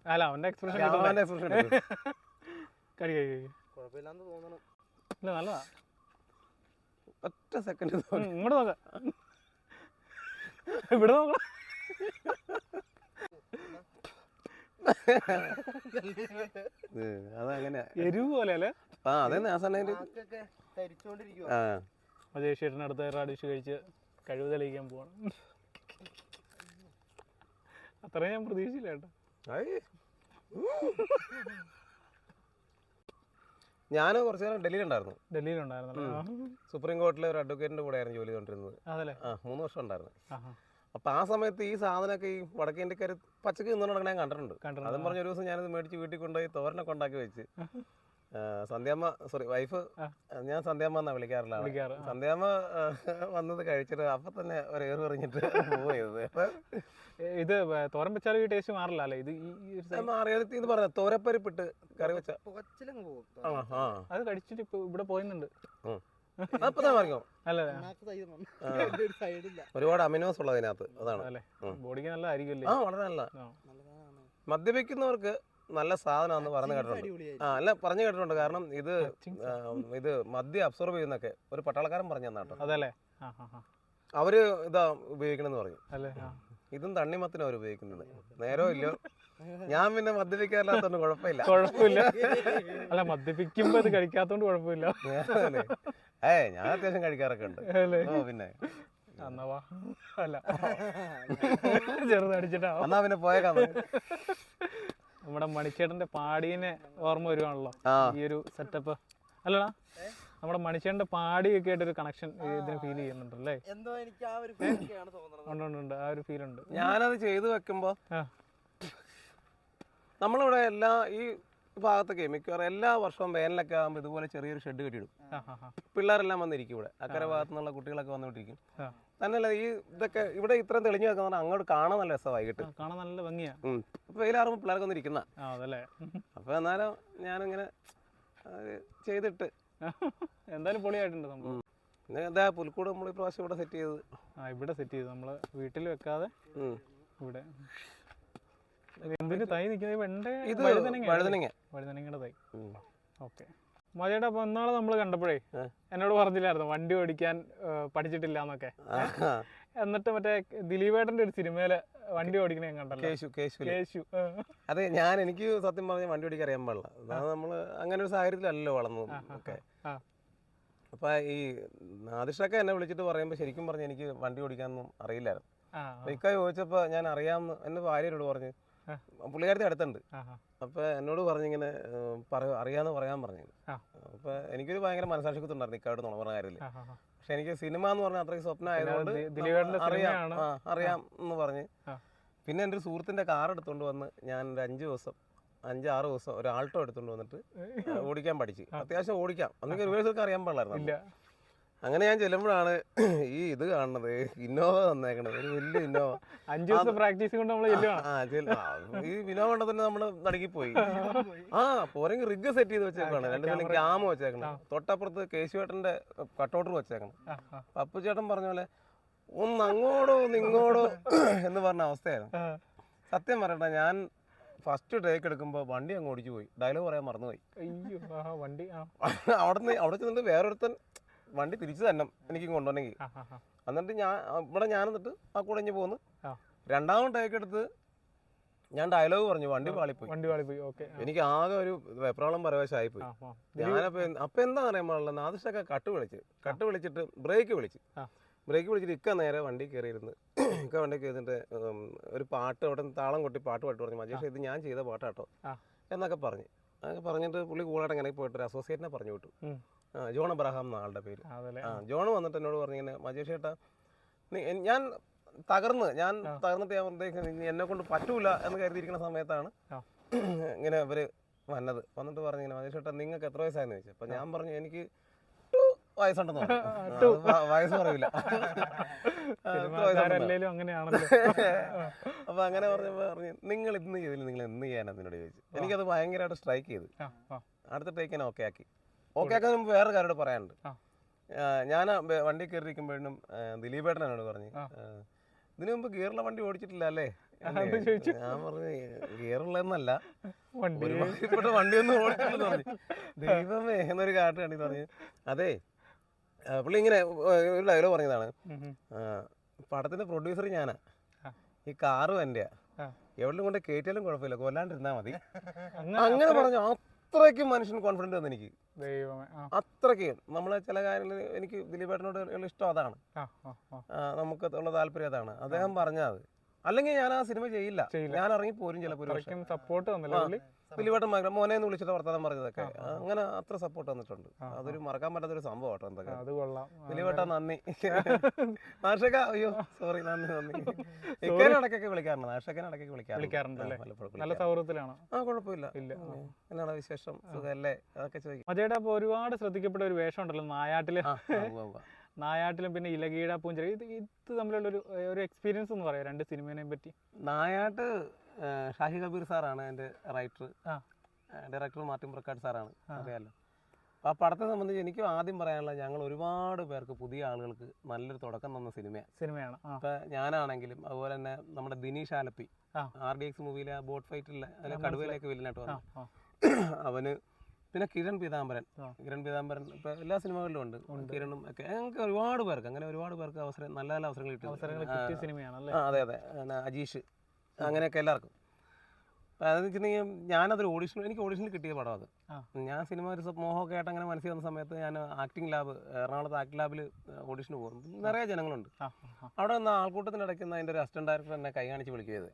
അല്ല അവന്റെ എക്സ്പ്രഷൻ അവന്റെ എക്സ്പ്രഷൻ. കടി കഴി കഴി കുഴപ്പമില്ലാന്ന് തോന്നണം. ഇല്ല നല്ലതാ. ഒറ്റ സെക്കൻഡ് ഇങ്ങോട്ട് നോക്ക. ഇവിടെ നോക്കണം എരിവ് പോലെ അല്ലേ? ആ അതന്നെ ആ സമയം നാക്കൊക്കെ തരിച്ചോണ്ടിരിക്കുവാ. ആ. അജയ് റാഡിഷ് കഴിച്ച് കഴിവ് തെളിയിക്കാൻ പോവാണ്. അത്രയും ഞാൻ പ്രതീക്ഷിച്ചില്ല കേട്ടോ. ഞാൻ കുറച്ച് നേരം ഡൽഹിയിലുണ്ടായിരുന്നു. ഡൽഹിയിൽ ഉണ്ടായിരുന്നു സുപ്രീം കോടതിയിലെ ഒരു അഡ്വക്കേറ്റിന്റെ കൂടെ ആയിരുന്നു ജോലി ചെയ്തുകൊണ്ടിരുന്നത് ആ മൂന്ന് വർഷം ഉണ്ടായിരുന്നു. അപ്പൊ ആ സമയത്ത് ഈ സാധനമൊക്കെ ഈ വടക്കേ ഇന്ത്യക്കാർ പച്ചക്ക് നിന്നു നടക്കണ ഞാൻ കണ്ടിട്ടുണ്ട്. അതും പറഞ്ഞ ഒരു ദിവസം ഞാനിത് മേടിച്ച് വീട്ടിൽ കൊണ്ടുപോയി തോരനൊക്കെ ഉണ്ടാക്കി വെച്ച്. സന്ധ്യാമ്മ സോറി വൈഫ് ഞാൻ സന്ധ്യാമ്മ എന്നാ വിളിക്കാറില്ല. സന്ധ്യാമ്മ വന്നത് കഴിച്ചിട്ട് അപ്പൊ തന്നെ ഒരു ഏറ് പറഞ്ഞിട്ട് പോയത് ഇത് തോരൻ വെച്ചാൽ ഈ ടേസ്റ്റ് മാറില്ല അല്ലേ? ഇത് മാറിയത് ഇത് പറഞ്ഞ തോരപ്പരിപ്പിട്ട് കറി വെച്ച? പുകച്ചിലങ്ങ് പോകും. ആ ആ. അത് കഴിച്ചിട്ട് ഇപ്പൊ ഇവിടെ പോയിന്നുണ്ട്. ഒരുപാട് അമിനോസ് ഉള്ളതിനകത്ത് അതാണ്. ബോഡിക്ക് നല്ല. ആ. നല്ലതാണ്. മദ്യപിക്കുന്നവർക്ക് നല്ല സാധനമാണെന്ന് പറഞ്ഞു കേട്ടിട്ടുണ്ട്. ആ അല്ല പറഞ്ഞു കേട്ടിട്ടുണ്ട്. കാരണം ഇത് ഇത് മദ്യം അബ്സോർബ് ചെയ്യുന്നൊക്കെ ഒരു പട്ടാളക്കാരൻ പറഞ്ഞു തന്നാട്ടോ അതല്ലേ? അവർ ഇതാ ഉപയോഗിക്കണമെന്ന് പറഞ്ഞു. ഇതും തണ്ണിമത്തിനും അവർ ഉപയോഗിക്കുന്നത്. നേരോ ഇല്ലയോ? ഞാൻ പിന്നെ മദ്യപിക്കാറില്ലാത്തോണ്ട് കുഴപ്പമില്ല. കുഴപ്പമില്ല. അല്ല മദ്യപിക്കുമ്പോ ഇത് കഴിക്കാത്തോണ്ട് കുഴപ്പമില്ല. ഏ ഞാൻ അത്യാവശ്യം കഴിക്കാറൊക്കെ ഉണ്ട്. പിന്നെ. അല്ല. ചെറുതടിച്ചിട്ടാ. എന്നാ പിന്നെ പോയേക്കാം നമ്മുടെ മണിച്ചേട്ടന്റെ പാടീനെ ഓർമ്മ വരുവാണല്ലോ. ഈ ഒരു സെറ്റപ്പ് അല്ലടാ നമ്മുടെ മണിച്ചേട്ടന്റെ പാടിയൊക്കെ ആയിട്ട് ഒരു കണക്ഷൻ ഇതിന് ഫീൽ ചെയ്യുന്നുണ്ടല്ലേ? എന്തോ എനിക്ക് ആ ഒരു ഉണ്ട് ഉണ്ട് ഉണ്ട്. ആ ഒരു ഫീൽ ഉണ്ട്. ഞാനത് ചെയ്തു വെക്കുമ്പോ നമ്മളിവിടെ എല്ലാ ഈ ഭാഗത്തൊക്കെ മിക്കവാറും എല്ലാ വർഷവും വേനലൊക്കെ ആകുമ്പോൾ ഇതുപോലെ ചെറിയൊരു ഷെഡ് കെട്ടിയിടും. പിള്ളേരെല്ലാം വന്നിരിക്കും ഇവിടെ. അക്കരെ ഭാഗത്തു നിന്നുള്ള കുട്ടികളൊക്കെ വന്നുകൊണ്ടിരിക്കും. തന്നെയല്ല ഈ ഇതൊക്കെ ഇവിടെ ഇത്രയും തെളിഞ്ഞു വെക്കുന്ന അങ്ങോട്ട് കാണാൻ നല്ല രസമാണ് വൈകിട്ട്. കാണാൻ നല്ല ഭംഗിയാ. ഉം. ഇപ്പൊ വെയിലാറുമ്പോൾ പിള്ളേർക്ക് അതല്ലേ. അപ്പൊ എന്നാലും ഞാനിങ്ങനെ ചെയ്തിട്ട്. എന്തായാലും പൊളിയായിട്ടുണ്ട് സംഭവം എന്താ പുൽക്കൂട് നമ്മൾ ഈ പ്രാവശ്യം ഇവിടെ സെറ്റ് ചെയ്തത്. ആ ഇവിടെ സെറ്റ് ചെയ്തു. നമ്മൾ വീട്ടിൽ വെക്കാതെ ഇവിടെ. ഇത് എന്തിന് തൈ നിൽക്കുന്നത് വെണ്ട ഇത് വഴുതനങ്ങ വഴുതനങ്ങ. വഴുതനങ്ങയുടെ തൈ. ഓക്കെ. മജയുടെ അപ്പൊ ഇന്നാളെ നമ്മൾ കണ്ടപ്പോഴേ എന്നോട് പറഞ്ഞില്ലായിരുന്നു വണ്ടി ഓടിക്കാൻ പഠിച്ചിട്ടില്ല എന്നൊക്കെ. എന്നിട്ട് മറ്റേ ദിലീപേട്ടന്റെ ഒരു സിനിമയിൽ വണ്ടി ഓടിക്കണ ഞാൻ കണ്ടല്ലോ. കേശു കേശു. അതെ ഞാൻ എനിക്ക് സത്യം പറഞ്ഞ വണ്ടി ഓടിക്കാൻ അറിയാൻ പാടില്ല. അതാണ് നമ്മൾ അങ്ങനെ ഒരു സാഹചര്യത്തിലല്ലോ വളർന്നത് ഒക്കെ. അപ്പൊ ഈ നാദിഷൊക്കെ എന്നെ വിളിച്ചിട്ട് പറയുമ്പോൾ ശരിക്കും പറഞ്ഞ എനിക്ക് വണ്ടി ഓടിക്കാനൊന്നും അറിയില്ലായിരുന്നു. ഇക്ക ചോദിച്ചപ്പോ ഞാൻ അറിയാമെന്ന് എന്റെ ഭാര്യയോട് പറഞ്ഞു. പുള്ളിക്കാരത്തി അടുത്തുണ്ട്. അപ്പൊ എന്നോട് പറഞ്ഞിങ്ങനെ അറിയാന്ന് പറയാൻ പറഞ്ഞു. അപ്പൊ എനിക്കൊരു ഭയങ്കര മനസാക്ഷിക്കുന്നുണ്ടായിരുന്നു ഇക്കാട് നുണ പറഞ്ഞ ആ. പക്ഷെ എനിക്ക് സിനിമ എന്ന് പറഞ്ഞാൽ അത്രയും സ്വപ്നം ആയതുകൊണ്ട് അറിയാം. അറിയാം എന്ന് പറഞ്ഞ്. പിന്നെ എന്റെ ഒരു സുഹൃത്തിന്റെ കാർ എടുത്തുകൊണ്ട് വന്ന് ഞാൻ ഒരു അഞ്ച് ദിവസം അഞ്ചാറ് ദിവസം ഒരു ആൾട്ടോ എടുത്തുകൊണ്ട് വന്നിട്ട് ഓടിക്കാൻ പഠിച്ചു. അത്യാവശ്യം ഓടിക്കാം. അന്നൊക്കെ റിവേഴ്സൊക്കെ അറിയാൻ പാടില്ലായിരുന്നു. അങ്ങനെ ഞാൻ ചെല്ലുമ്പോഴാണ് ഈ ഇത് കാണുന്നത് ഇന്നോവ തന്നേക്കണത് ഒരു വലിയ ഇന്നോവ. അഞ്ചു ദിവസം പ്രാക്ടീസ് കൊണ്ട് നമ്മൾ ഈ ഇന്നോവ കൊണ്ട് തന്നെ നമ്മൾ നടുക്കി പോയി. ആ പോരെങ്കിൽ റിഗ് സെറ്റ് ചെയ്ത് വെച്ചേക്കാണ് രണ്ടു സ്ഥലം ക്യാമ വെച്ചേക്കണം. തൊട്ടപ്പുറത്ത് കേശുവേട്ടന്റെ കട്ടൗട്ടർ വെച്ചേക്കണം. ആ, ചേട്ടൻ പറഞ്ഞ പോലെ ഒന്ന് അങ്ങോട്ടോ ഒന്ന് ഇങ്ങോട്ടോ എന്ന് പറഞ്ഞ അവസ്ഥയായിരുന്നു. സത്യം പറയട്ടെ ഞാൻ ഫസ്റ്റ് ടേക്ക് എടുക്കുമ്പോൾ വണ്ടി അങ്ങ് ഓടിച്ചു പോയി. ഡയലോഗ് പറയാൻ മറന്നുപോയി. അയ്യോ വണ്ടി അവിടെ നിന്ന് അവിടെ ചെന്നിട്ട് വേറൊരുത്തൻ വണ്ടി തിരിച്ചു തന്നെ എനിക്ക് കൊണ്ടുവന്നെങ്കിൽ. എന്നിട്ട് ഞാൻ ഇവിടെ ഞാൻ എന്നിട്ട് ആ കൂടെ ഇഞ്ഞ് പോന്ന്. രണ്ടാമത് ടേക്ക് എടുത്ത് ഞാൻ ഡയലോഗ് പറഞ്ഞു വണ്ടി പാളിപ്പോയി. വണ്ടി പാളിപ്പോയി പോയി ഓക്കെ എനിക്ക് ആകെ ഒരു വെപ്രാളം പരവശമായി പോയി ഞാനപ്പോ അപ്പൊ എന്താ പറയാൻ പാടില്ല. നാദിഷൊക്കെ കട്ട് വിളിച്ച് കട്ട് വിളിച്ചിട്ട് ബ്രേക്ക് വിളിച്ച്. ബ്രേക്ക് വിളിച്ചിട്ട് ഇക്ക നേരെ വണ്ടി കയറിയിരുന്ന് ഇക്ക വണ്ടി കയറിയിട്ട് ഒരു പാട്ട് അവിടെ താളം കൊട്ടി പാട്ട് പാട്ട് പറഞ്ഞു. മജേഷ് ഇത് ഞാൻ ചെയ്ത പാട്ടാട്ടോ. എന്നൊക്കെ പറഞ്ഞു. അതൊക്കെ പറഞ്ഞിട്ട് പുള്ളി കൂളായിട്ട് അങ്ങനെ പോയിട്ട് ഒരു അസോസിയേറ്റിനെ പറഞ്ഞു വിട്ടു. ജോൺ അബ്രഹാം എന്ന ആളുടെ പേര്. ആ ജോൺ വന്നിട്ട് എന്നോട് പറഞ്ഞു ഇങ്ങനെ മജേഷ് ചേട്ടാ ഞാൻ തകർന്ന് ഞാൻ. തകർന്നിട്ട് ഞാൻ എന്നെ കൊണ്ട് പറ്റൂല എന്ന് കരുതിയിരിക്കുന്ന സമയത്താണ് ഇങ്ങനെ അവർ വന്നത്. വന്നിട്ട് പറഞ്ഞു ഇങ്ങനെ മജേഷ് ചേട്ടാ നിങ്ങൾക്ക് എത്ര വയസ്സായെന്ന് ചോദിച്ചു. അപ്പൊ ഞാൻ പറഞ്ഞു എനിക്ക് വയസ്സുണ്ടെന്ന് വയസ്സ് പറയില്ല അപ്പൊ അങ്ങനെ പറഞ്ഞപ്പോ പറഞ്ഞു നിങ്ങൾ ഇന്ന് ചെയ്തില്ല നിങ്ങൾ എന്ന് ചെയ്യാനാ നിന്നോട് ചോദിച്ചു. എനിക്കത് ഭയങ്കരമായിട്ട് സ്ട്രൈക്ക് ചെയ്തു. അടുത്ത ടേക്ക് ഞാൻ ഓക്കെ ആക്കി. ഓക്കെ ആക്കാൻ മുമ്പ് വേറെ കാര്യം പറയാനുണ്ട്. ഞാൻ വണ്ടി കയറിയിരിക്കുമ്പോഴും ദിലീപേട്ടൻ എന്നോട് പറഞ്ഞു ഇതിനു മുമ്പ് ഗിയറുള്ള വണ്ടി ഓടിച്ചിട്ടില്ല അല്ലേ? ഞാൻ പറഞ്ഞു ഗിയറുള്ളതെന്നല്ല വണ്ടി ഒന്നും വണ്ടിയൊന്നും ഓടിച്ചിട്ടില്ലെന്ന് പറഞ്ഞു. ദൈവമേ എന്നൊരു കാട്ട് കണ്ടി പറഞ്ഞു. അതെ പുള്ളി ഇങ്ങനെ ഒരു ഡയലോഗ് പറഞ്ഞതാണ്. പടത്തിന്റെ പ്രൊഡ്യൂസർ ഞാനാ. ഈ കാറും എന്റെയാ എവിടെയും കൊണ്ട് കയറ്റിയാലും കുഴപ്പമില്ല കൊല്ലാണ്ടിരുന്നാ മതി. അങ്ങനെ അങ്ങനെ പറഞ്ഞു അത്രയ്ക്കും മനുഷ്യൻ കോൺഫിഡന്റ് വന്നു എനിക്ക്. ദൈവമേ അത്രയ്ക്ക്. നമ്മളെ ചില കാര്യങ്ങൾ എനിക്ക് ദിലീപേട്ടനോട് ഉള്ള ഇഷ്ടം അതാണ്. നമുക്ക് ഉള്ള താല്പര്യം അതാണ്. അദ്ദേഹം പറഞ്ഞത് അല്ലെങ്കിൽ ഞാൻ ആ സിനിമ ചെയ്യില്ല. ഞാൻ ഇറങ്ങി പോരും ചിലപ്പോൾ സപ്പോർട്ട് തന്നില്ല. ദിലീപേട്ടൻ മകൻ മോനെ എന്ന് വിളിച്ചിട്ട് വർത്തമാനം പറഞ്ഞതൊക്കെ. അങ്ങനെ അത്ര സപ്പോർട്ട് തന്നിട്ടുണ്ട് അതൊരു മറക്കാൻ പറ്റാത്ത ഒരു സംഭവം ആട്ടോ എന്തൊക്കെ അത് കൊള്ളാം. ആ, നന്ദി. നാഷക അയ്യോ സോറി നന്ദി നന്ദി. ഇക്കാനും ഇടയ്ക്കൊക്കെ വിളിക്കാറുണ്ട്. നാഷക്കനെ ഇടയ്ക്കൊക്കെ വിളിക്കാറുണ്ട്. നല്ല സൗഹൃദത്തിലാണോ. ആ കുഴപ്പമില്ല. ഇല്ല. എന്നാണ് വിശേഷം? സുഖല്ലേ അതൊക്കെ ചോദിക്കും. അജയുടെ അപ്പോൾ ഒരുപാട് ശ്രദ്ധിക്കപ്പെട്ട ഒരു വേഷം ഉണ്ടല്ലോ നായാട്ടിൽ. നായാട്ടിലും പിന്നെ ഇലകീട പൂഞ്ചിറ ഇത് ഇത് തമ്മിലുള്ള ഒരു ഒരു എക്സ്പീരിയൻസ് എന്ന് പറയാം രണ്ട് സിനിമേനെയും പറ്റി. നായാട്ട് ഷാഹി കബീർ സാറാണ് എന്റെ റൈറ്റർ. ഡയറക്ടർ മാർട്ടിൻ പ്രക്കാട് സാറാണ്. അറിയാമല്ലോ അപ്പോൾ ആ പടത്തെ സംബന്ധിച്ച് എനിക്ക് ആദ്യം പറയാനുള്ളത് ഞങ്ങൾ ഒരുപാട് പേർക്ക് പുതിയ ആളുകൾക്ക് നല്ലൊരു തുടക്കം തന്ന സിനിമയാണ്. സിനിമയാണ് ഇപ്പം ഞാനാണെങ്കിലും അതുപോലെ തന്നെ നമ്മുടെ Dineesh Alleppey. R D X മൂവിയിലെ ബോട്ട് ഫൈറ്റിലെ അതിലെ കടുവയിലേക്ക് വില്ലനായിട്ട് വന്നു. അവന് പിന്നെ കിരൺ പീതാംബരൻ. കിരൺ പീതാംബരൻ ഇപ്പൊ എല്ലാ സിനിമകളിലും ഉണ്ട്. കിരണും ഒക്കെ ഞങ്ങൾക്ക് ഒരുപാട് പേർക്ക് അങ്ങനെ ഒരുപാട് പേർക്ക് അവസരം നല്ല നല്ല അവസരങ്ങൾ കിട്ടി അതെ അതെ. അജീഷ്. അങ്ങനെയൊക്കെ എല്ലാവർക്കും. അപ്പം അതെന്ന് വെച്ചിട്ടുണ്ടെങ്കിൽ ഞാനതൊരു ഓഡിഷൻ എനിക്ക് ഓഡിഷനിൽ കിട്ടിയ പടം അത്. ഞാൻ സിനിമ ഒരു മോഹമൊക്കെ ആയിട്ട് അങ്ങനെ മനസ്സിൽ വന്ന സമയത്ത് ഞാൻ ആക്ടിംഗ് ലാബ് എറണാകുളത്ത് ആക്ടിംഗ് ലാബിൽ ഓഡിഷന് പോകും. നിറയെ ജനങ്ങളുണ്ട്. അവിടെ നിന്ന് ആൾക്കൂട്ടത്തിനിടയ്ക്ക് നിന്ന് അതിന്റെ ഒരു അസിസ്റ്റന്റ് ഡയറക്ടർ എന്നെ കൈ കാണിച്ച് വിളിക്കുകയത്.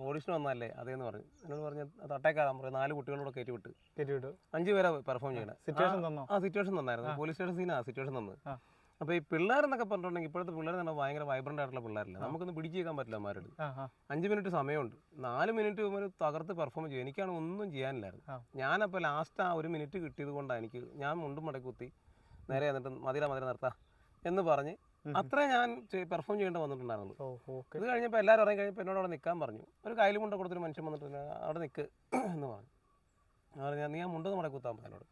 ഓഡിഷൻ വന്നല്ലേ അതേന്ന് പറഞ്ഞു. എന്നോട് പറഞ്ഞു തട്ടേക്കാതാൻ പറയും നാല് കുട്ടികളോട് കയറ്റി വിട്ട്. കയറ്റി വിട്ടു. അഞ്ച് പേരെ പെർഫോം ചെയ്യണം. സിറ്റുവേഷൻ തന്നോ? ആ സിറ്റുവേഷൻ തന്നായിരുന്നു. പോലീസ് സ്റ്റേഷൻ സീനാ സിറ്റുവേഷൻ തന്നത്. അപ്പോൾ ഈ പിള്ളേരെന്നൊക്കെ പറഞ്ഞിട്ടുണ്ടെങ്കിൽ ഇപ്പോഴത്തെ പിള്ളേർ തന്നെ ഭയങ്കര വൈബ്രന്റ് ആയിട്ടുള്ള പിള്ളേരല്ല? നമുക്കൊന്ന് പിടിച്ചു കേൾക്കാൻ പറ്റില്ല അമ്മാരോട് അഞ്ച് മിനിറ്റ് സമയമുണ്ട്. നാല് മിനിറ്റ് ഒരു തകർത്ത് പെർഫോം ചെയ്യും. എനിക്കാണ് ഒന്നും ചെയ്യാനില്ലായിരുന്നു. ഞാനപ്പോൾ ലാസ്റ്റ് ആ ഒരു മിനിറ്റ് കിട്ടിയത് കൊണ്ടാണ് എനിക്ക് ഞാൻ മുണ്ടും മടക്കി കുത്തി നേരെ എന്നിട്ട് മതിര മതിര നിർത്താം എന്ന് പറഞ്ഞ് അത്ര ഞാൻ പെർഫോം ചെയ്യേണ്ടി വന്നിട്ടുണ്ടായിരുന്നു ഇത് കഴിഞ്ഞപ്പോൾ എല്ലാവരും ഇറങ്ങി കഴിഞ്ഞപ്പോൾ എന്നോട് അവിടെ നിൽക്കാൻ പറഞ്ഞു. ഒരു കയ്യിൽ മുണ്ട കൊടുത്തൊരു മനുഷ്യൻ വന്നിട്ട് അവിടെ നിൽക്ക് എന്ന് പറഞ്ഞു. ഞാൻ നീ ആ മുണ്ടെന്ന് മടക്കി കുത്താൻ പറഞ്ഞു എന്നോട്.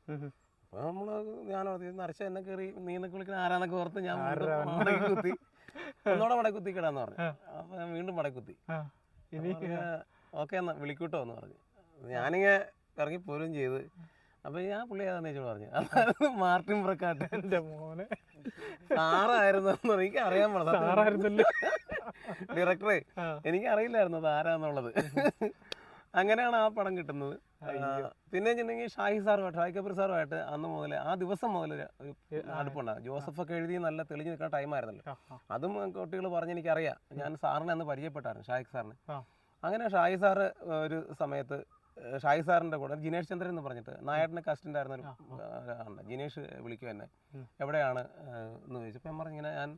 അപ്പോൾ നമ്മൾ ഞാൻ നരച്ച എന്നെ കയറി നീ കുളിക്കുന്ന വിളിക്കുന്ന ആരാന്നൊക്കെ ഓർത്ത് ഞാൻ? മടക്കി കുത്തി. ഒന്നോടെ മടക്കി കുത്തിക്കിടാന്ന് പറഞ്ഞു. അപ്പൊ അപ്പോൾ ഞാൻ വീണ്ടും മടക്കി കുത്തി. ഇനി? ഓക്കെ എന്നാ വിളിക്കൂട്ടോ എന്ന് പറഞ്ഞു. ഞാനിങ്ങനെ ഇറങ്ങി പോരും ചെയ്ത്. അപ്പൊ ഞാൻ പുള്ളി ഏതാന്ന് ചോദിച്ചു പറഞ്ഞു. അതായത് മാർട്ടിൻ പ്രക്കാട്ട്. എന്റെ മോനെ. സാറായിരുന്നു എന്ന് എനിക്ക് അറിയാൻ പാടില്ല. ഡയറക്ടറെ. എനിക്ക് അറിയില്ലായിരുന്നു അത് ആരാന്നുള്ളത്. അങ്ങനെയാണ് ആ പടം കിട്ടുന്നത്. പിന്നെ വെച്ചിട്ടുണ്ടെങ്കിൽ ഷാഹി സാറുമായിട്ട് ഷാഹി കപൂർ സാറുമായിട്ട് അന്ന് മുതൽ ആ ദിവസം മുതൽ ഒരു അടുപ്പുണ്ടാകും ജോസഫൊക്കെ എഴുതി നല്ല തെളിഞ്ഞു നിൽക്കുന്ന ടൈമായിരുന്നല്ലോ. അതും കുട്ടികൾ പറഞ്ഞ് എനിക്കറിയാം. ഞാൻ സാറിനെ അന്ന് പരിചയപ്പെട്ടായിരുന്നു ഷാഹിഖ് സാറിനെ. അങ്ങനെ ഷാഹി സാറ് ഒരു സമയത്ത് ഷായി ഷാഹി സാറിന്റെ കൂടെ ജിനേഷ് ചന്ദ്രൻ എന്ന് പറഞ്ഞിട്ട് നായാട്ടിന്റെ കസ്റ്റന്റ് ആയിരുന്ന ഒരു ആളുണ്ട് ജിനേഷ് വിളിക്കും എന്നെ. എവിടെയാണ് എന്ന് ചോദിച്ചപ്പോൾ ഞാൻ പറഞ്ഞു ഇങ്ങനെ ഞാൻ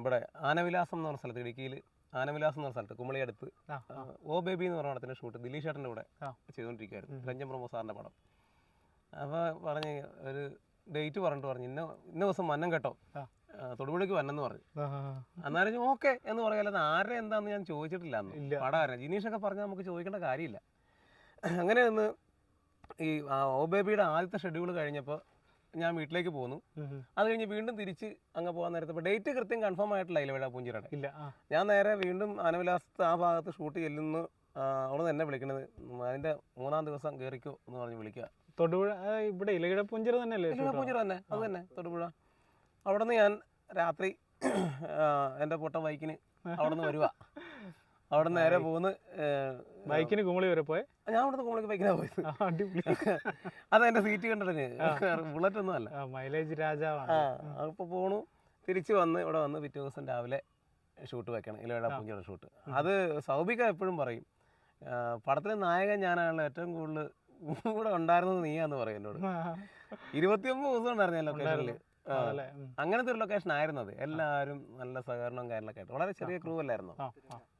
ഇവിടെ ആനവിലാസം എന്ന് പറഞ്ഞ സ്ഥലത്ത് ഇടുക്കിയിൽ ആനവിലാസം എന്ന സ്ഥലത്ത് കുമളി അടുത്ത് ഓ ബേബി എന്ന് പറഞ്ഞ പടത്തിന്റെ ഷൂട്ട് ദിലീഷ് ചേട്ടന്റെ കൂടെ ചെയ്തോണ്ടിരിക്കുകയായിരുന്നു ചെയ്തുകൊണ്ടിരിക്കുകയായിരുന്നു. രഞ്ജൻ പ്രമോ സാറിന്റെ പടം. അപ്പോൾ പറഞ്ഞ് ഒരു ഡേറ്റ് പറഞ്ഞിട്ട് പറഞ്ഞു ഇന്ന ഇന്ന ദിവസം മന്നം കേട്ടോ. തൊടുപുഴയ്ക്ക് വന്നെന്ന് പറഞ്ഞു. അന്നാലും. അന്നേരം ഓക്കെ എന്ന് പറയാതെ ആരെ എന്താന്ന് ഞാൻ ചോദിച്ചിട്ടില്ല അന്ന്. ആരാ? ജിനീഷ് ജിനീഷൊക്കെ പറഞ്ഞാൽ നമുക്ക് ചോദിക്കേണ്ട കാര്യമില്ല. അങ്ങനെ ഒന്ന് ഈ ഓ ബേബിയുടെ ആദ്യത്തെ ഷെഡ്യൂൾ കഴിഞ്ഞപ്പോൾ ഞാൻ വീട്ടിലേക്ക് പോകുന്നു. അത് കഴിഞ്ഞ് വീണ്ടും തിരിച്ച് അങ്ങ് പോകാൻ നേരത്തെ ഡേറ്റ് കൃത്യം കൺഫേം ആയിട്ടില്ല ഇലവേഴ പൂഞ്ചിറയുടെ. ഇല്ല ഞാൻ നേരെ വീണ്ടും ആനവിലാസത്ത് ആ ഭാഗത്ത് ഷൂട്ട് ചെല്ലുന്നു. അവിടെ തന്നെ വിളിക്കണത്. അതിന്റെ മൂന്നാം ദിവസം കയറിക്കോ എന്ന് പറഞ്ഞ് വിളിക്കുക. തൊടുപുഴ ഇവിടെ ഇലകിടപ്പുഞ്ചിറ തന്നെയല്ലേ അല്ലേ? പൂഞ്ചിറ തന്നെ. അത് തന്നെ തൊടുപുഴ. അവിടെ നിന്ന് ഞാൻ രാത്രി എന്റെ എന്റെ പൊട്ട ബൈക്കിന് അവിടെ നിന്ന് വരുവാ. അവിടെ നിന്ന് നേരെ പോകുന്നു ബൈക്കിന് കുമളി വരെ പോയെ? ഞാൻ അവിടുന്ന് കോളിക്ക് ബൈക്കിനാണ് പോയത്. അടിപൊളി. അത് സീറ്റ് കണ്ടിട്ട് ബുള്ളറ്റ് ഒന്നും അല്ല. മൈലേജ് രാജാവാണ്. അപ്പോൾ പോണു. തിരിച്ചു വന്ന് ഇവിടെ വന്ന് പിറ്റേ ദിവസം രാവിലെ ഷൂട്ട് വെക്കണം. ഇലവേട പൂഞ്ചയുടെ ഷൂട്ട് അത് സൗബിക എപ്പോഴും പറയും. പടത്തിലെ നായകൻ ഞാനാണല്ലോ ഏറ്റവും കൂടുതൽ കൂടെ ഉണ്ടായിരുന്നത് നീയാന്ന് പറയും എന്നോട്. ഇരുപത്തിയൊമ്പത് ദിവസം ഉണ്ടായിരുന്നു ഞാൻ ലൊക്കേഷനിൽ. അങ്ങനത്തെ ഒരു ലൊക്കേഷൻ ആയിരുന്നത് എല്ലാവരും നല്ല സഹകരണവും കാര്യങ്ങളൊക്കെ ആയിട്ട്. വളരെ ചെറിയ ക്രൂ അല്ലായിരുന്നു?